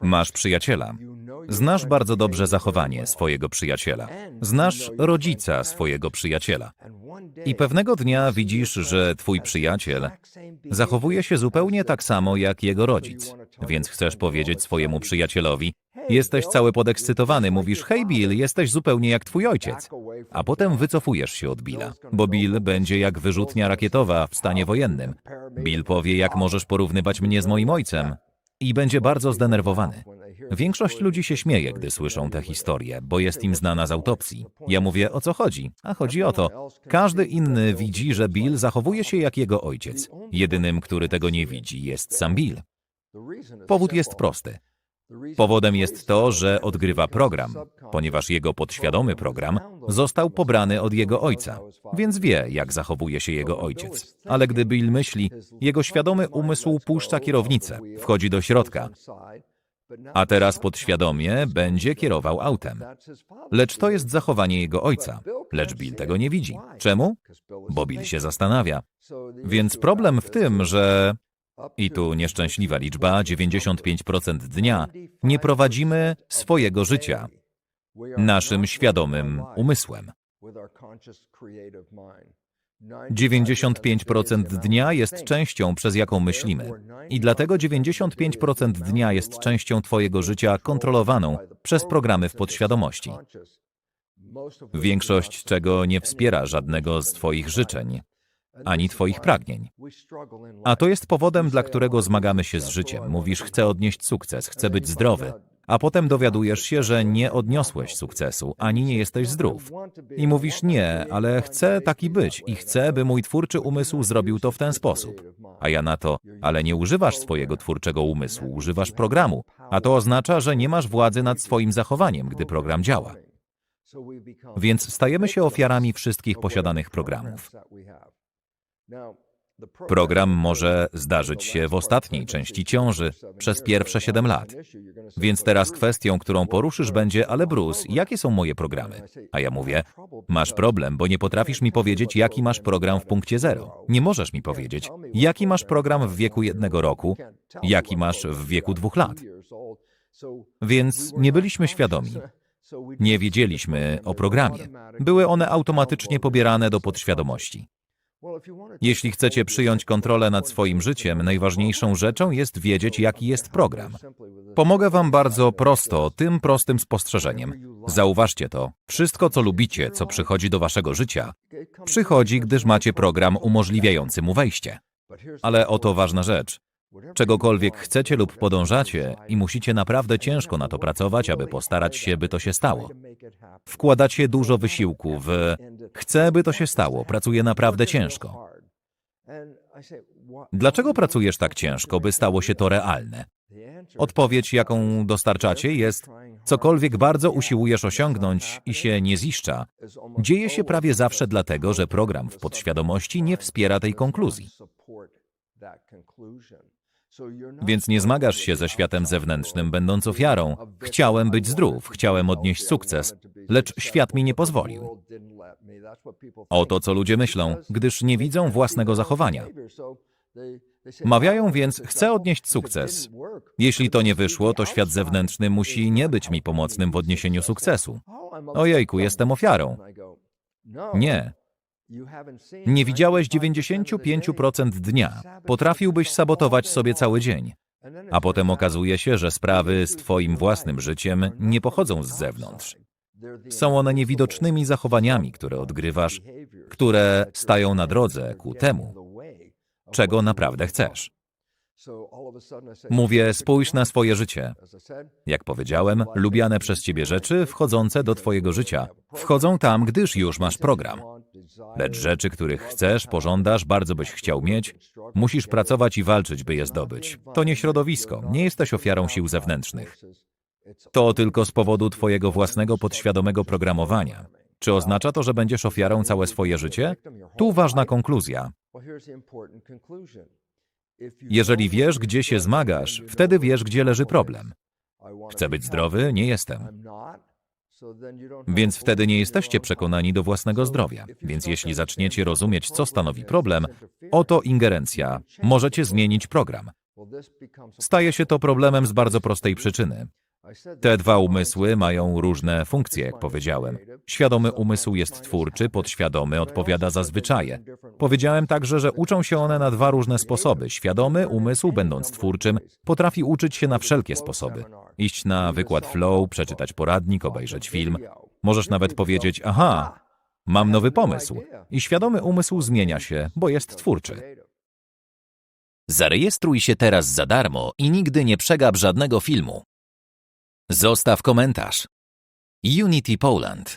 Masz przyjaciela. Znasz bardzo dobrze zachowanie swojego przyjaciela. Znasz rodzica swojego przyjaciela. I pewnego dnia widzisz, że twój przyjaciel zachowuje się zupełnie tak samo jak jego rodzic. Więc chcesz powiedzieć swojemu przyjacielowi: Jesteś cały podekscytowany, mówisz: Hej, Bill, jesteś zupełnie jak twój ojciec. A potem wycofujesz się od Billa, bo Bill będzie jak wyrzutnia rakietowa w stanie wojennym. Bill powie: Jak możesz porównywać mnie z moim ojcem? I będzie bardzo zdenerwowany. Większość ludzi się śmieje, gdy słyszą tę historię, bo jest im znana z autopsji. Ja mówię, o co chodzi? A chodzi o to, każdy inny widzi, że Bill zachowuje się jak jego ojciec. Jedynym, który tego nie widzi, jest sam Bill. Powód jest prosty. Powodem jest to, że odgrywa program, ponieważ jego podświadomy program został pobrany od jego ojca, więc wie, jak zachowuje się jego ojciec. Ale gdy Bill myśli, jego świadomy umysł puszcza kierownicę, wchodzi do środka, a teraz podświadomie będzie kierował autem. Lecz to jest zachowanie jego ojca. Lecz Bill tego nie widzi. Czemu? Bo Bill się zastanawia. Więc problem w tym, że i tu nieszczęśliwa liczba 95% dnia nie prowadzimy swojego życia naszym świadomym umysłem. 95% dnia jest częścią, przez jaką myślimy. I dlatego 95% dnia jest częścią Twojego życia kontrolowaną przez programy w podświadomości. Większość czego nie wspiera żadnego z Twoich życzeń, ani Twoich pragnień. A to jest powodem, dla którego zmagamy się z życiem. Mówisz, chcę odnieść sukces, chcę być zdrowy, a potem dowiadujesz się, że nie odniosłeś sukcesu, ani nie jesteś zdrów. I mówisz, nie, ale chcę taki być i chcę, by mój twórczy umysł zrobił to w ten sposób. A ja na to, ale nie używasz swojego twórczego umysłu, używasz programu, a to oznacza, że nie masz władzy nad swoim zachowaniem, gdy program działa. Więc stajemy się ofiarami wszystkich posiadanych programów. Program może zdarzyć się w ostatniej części ciąży przez pierwsze 7 lat. Więc teraz kwestią, którą poruszysz będzie, ale Bruce, jakie są moje programy? A ja mówię, masz problem, bo nie potrafisz mi powiedzieć, jaki masz program w punkcie zero. Nie możesz mi powiedzieć, jaki masz program w wieku jednego roku, jaki masz w wieku dwóch lat. Więc nie byliśmy świadomi. Nie wiedzieliśmy o programie. Były one automatycznie pobierane do podświadomości. Jeśli chcecie przyjąć kontrolę nad swoim życiem, najważniejszą rzeczą jest wiedzieć, jaki jest program. Pomogę Wam bardzo prosto, tym prostym spostrzeżeniem. Zauważcie to. Wszystko, co lubicie, co przychodzi do Waszego życia, przychodzi, gdyż macie program umożliwiający mu wejście. Ale oto ważna rzecz. Czegokolwiek chcecie lub podążacie i musicie naprawdę ciężko na to pracować, aby postarać się, by to się stało. Wkładacie dużo wysiłku w chcę, by to się stało, pracuję naprawdę ciężko. Dlaczego pracujesz tak ciężko, by stało się to realne? Odpowiedź, jaką dostarczacie, jest: cokolwiek bardzo usiłujesz osiągnąć i się nie ziszcza, dzieje się prawie zawsze dlatego, że program w podświadomości nie wspiera tej konkluzji. Więc nie zmagasz się ze światem zewnętrznym, będąc ofiarą. Chciałem być zdrów, chciałem odnieść sukces, lecz świat mi nie pozwolił. Oto co ludzie myślą, gdyż nie widzą własnego zachowania. Mawiają więc, chcę odnieść sukces. Jeśli to nie wyszło, to świat zewnętrzny musi nie być mi pomocnym w odniesieniu sukcesu. Ojejku, jestem ofiarą. Nie. Nie widziałeś 95% dnia. Potrafiłbyś sabotować sobie cały dzień. A potem okazuje się, że sprawy z Twoim własnym życiem nie pochodzą z zewnątrz. Są one niewidocznymi zachowaniami, które odgrywasz, które stają na drodze ku temu, czego naprawdę chcesz. Mówię, spójrz na swoje życie. Jak powiedziałem, lubiane przez ciebie rzeczy wchodzące do twojego życia wchodzą tam, gdyż już masz program. Lecz rzeczy, których chcesz, pożądasz, bardzo byś chciał mieć, musisz pracować i walczyć, by je zdobyć. To nie środowisko, nie jesteś ofiarą sił zewnętrznych. To tylko z powodu twojego własnego podświadomego programowania. Czy oznacza to, że będziesz ofiarą całe swoje życie? Tu ważna konkluzja. Jeżeli wiesz, gdzie się zmagasz, wtedy wiesz, gdzie leży problem. Chcę być zdrowy, nie jestem. Więc wtedy nie jesteście przekonani do własnego zdrowia. Więc jeśli zaczniecie rozumieć, co stanowi problem, oto ingerencja. Możecie zmienić program. Staje się to problemem z bardzo prostej przyczyny. Te dwa umysły mają różne funkcje, jak powiedziałem. Świadomy umysł jest twórczy, podświadomy odpowiada za zwyczaje. Powiedziałem także, że uczą się one na dwa różne sposoby. Świadomy umysł, będąc twórczym, potrafi uczyć się na wszelkie sposoby. Iść na wykład flow, przeczytać poradnik, obejrzeć film. Możesz nawet powiedzieć, aha, mam nowy pomysł. I świadomy umysł zmienia się, bo jest twórczy. Zarejestruj się teraz za darmo i nigdy nie przegap żadnego filmu. Zostaw komentarz. Unity Poland